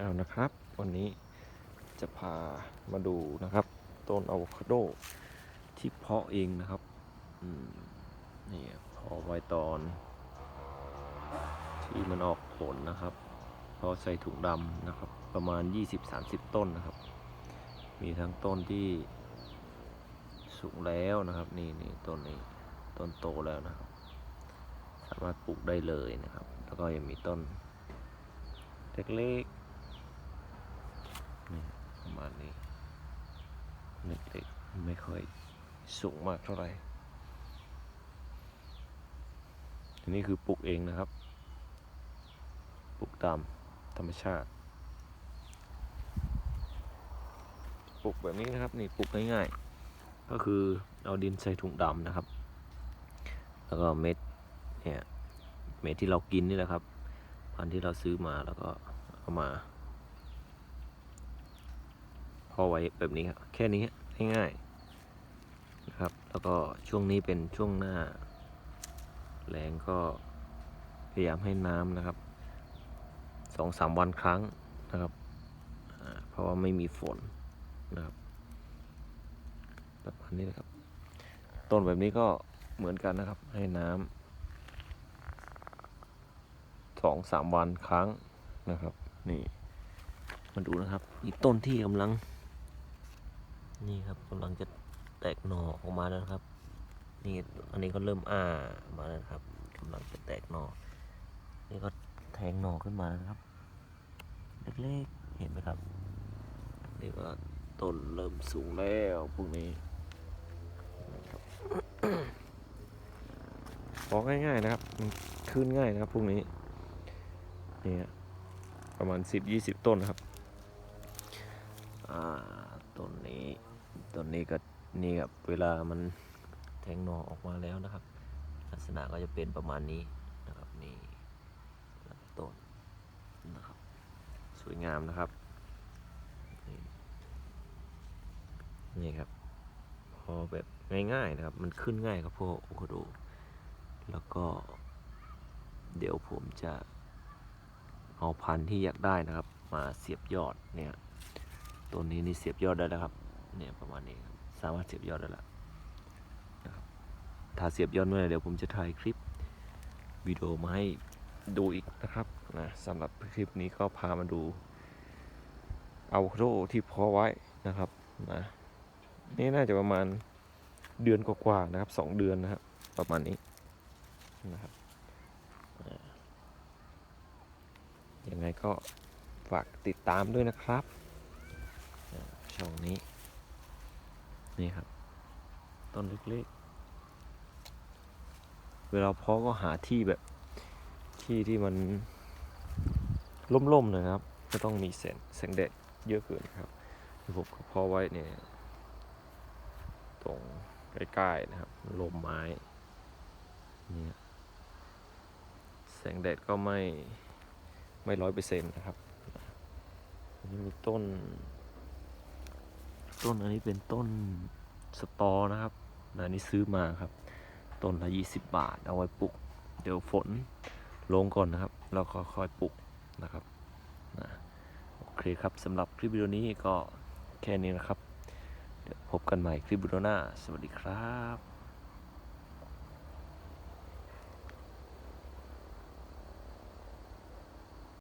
เอานะครับ วันนี้จะพามาดูนะครับ ต้นอะโวคาโดที่เพาะเองนะครับนี่พาะไว้ตอน ที่มันออกผลนะครับพาะใส่ถุงดำนะครับ ประมาณ 20-30 ต้นนะครับ มีทั้งต้นที่สูงแล้วนะครับ นี่นี่ต้นนี้ต้นโตแล้วนะครับ สามารถปลูกได้เลยนะครับ แล้วก็ยังมีต้นเล็กๆ นี่ประมาณนี้เล็กๆไม่ค่อยสูงมากเท่าไหร่อันนี้คือปลูกเองนะครับ ปลูกตามธรรมชาติ ปลูกแบบนี้นะครับ นี่ปลูกง่ายๆ ก็คือเอาดินใส่ถุงดำนะครับ แล้วก็เม็ดเนี่ยเม็ดที่เรากินนี่แหละครับ พันธุ์ที่เราซื้อมาแล้วก็เอามา พอไว้แบบนี้ครับแค่นี้ง่ายๆนะครับ แล้วก็ช่วงนี้เป็นช่วงหน้าแรงก็พยายามให้น้ำนะครับสองสามวันครั้งนะครับ เพราะว่าไม่มีฝนนะครับแบบนี้นะครับ ต้นแบบนี้ก็เหมือนกันนะครับ ให้น้ำสองสามวันครั้งนะครับ นี่ มาดูนะครับนี่ต้นที่กำลัง นี่ครับกำลังจะแตกหน่อออกมาแล้วครับ นี่อันนี้ก็เริ่มอ้ามาแล้วครับกำลังจะแตกหน่อ นี่ก็แทงหน่อขึ้นมาแล้วครับเล็กๆเห็นไหมครับ นี่ก็ต้นเริ่มสูงแล้วพวกนี้บอกง่ายๆนะครับขึ้นง่ายนะครับพวกนี้นี่ประมาณ 10 20 ต้นนะครับ อ่า ต้นนี้ ต้นนี้ก็นี่ครับเวลามันแทงหน่อออกมาแล้วนะครับ ลักษณะก็จะเป็นประมาณนี้นะครับนี่ต้นนะครับ สวยงามนะครับนี่นครับ พอแบบง่ายๆนะครับ มันขึ้นง่ายครับพวกโอโคโดแล้วก็ เดี๋ยวผมจะเอาพันธุ์ที่อยากได้นะครับ มาเสียบยอดเนี่ย ตัวนี้นี่เสียบยอดได้แล้วครับ เนี่ยประมาณนี้ครับสามารถเสียบยอดได้แล้วนะครับถ้าเสียบยอดเมื่อไหร่เดี๋ยวผมจะถ่ายคลิปวิดีโอมาให้ดูอีกนะครับนะสำหรับคลิปนี้ก็พามาดูเอาโคที่เพาะไว้นะครับนะนี่น่าจะประมาณเดือนกว่าๆนะครับสองเดือนนะครับประมาณนี้นะครับยังไงก็ฝากติดตามด้วยนะครับ ช่องนี้ นี่ครับ ต้นเล็กๆ เวลาเพาะก็หาที่แบบที่ที่มันล่มๆหนะครับไม่ต้องมีแสงแสงแดดเยอะเกินครับที่ผมก็เพาะไว้เนี่ยตรงใกล้ๆนะครับลมไม้เนี่ยแสงแดดก็ไม่ไม่ร้อยเปอร์เซ็นต์นะครับนี่มีต้น ต้นอันนี้เป็นต้นสตอนะครับอันนี้ซื้อมาครับ ต้นละยี่สิบบาท เอาไว้ปลูก เดี๋ยวฝนลงก่อนนะครับแล้วก็ค่อยปลูกนะครับนะโอเคครับสำหรับคลิปวิดีโอนี้ก็แค่นี้นะครับ เดี๋ยวพบกันใหม่คลิปวิดีโอหน้า สวัสดีครับ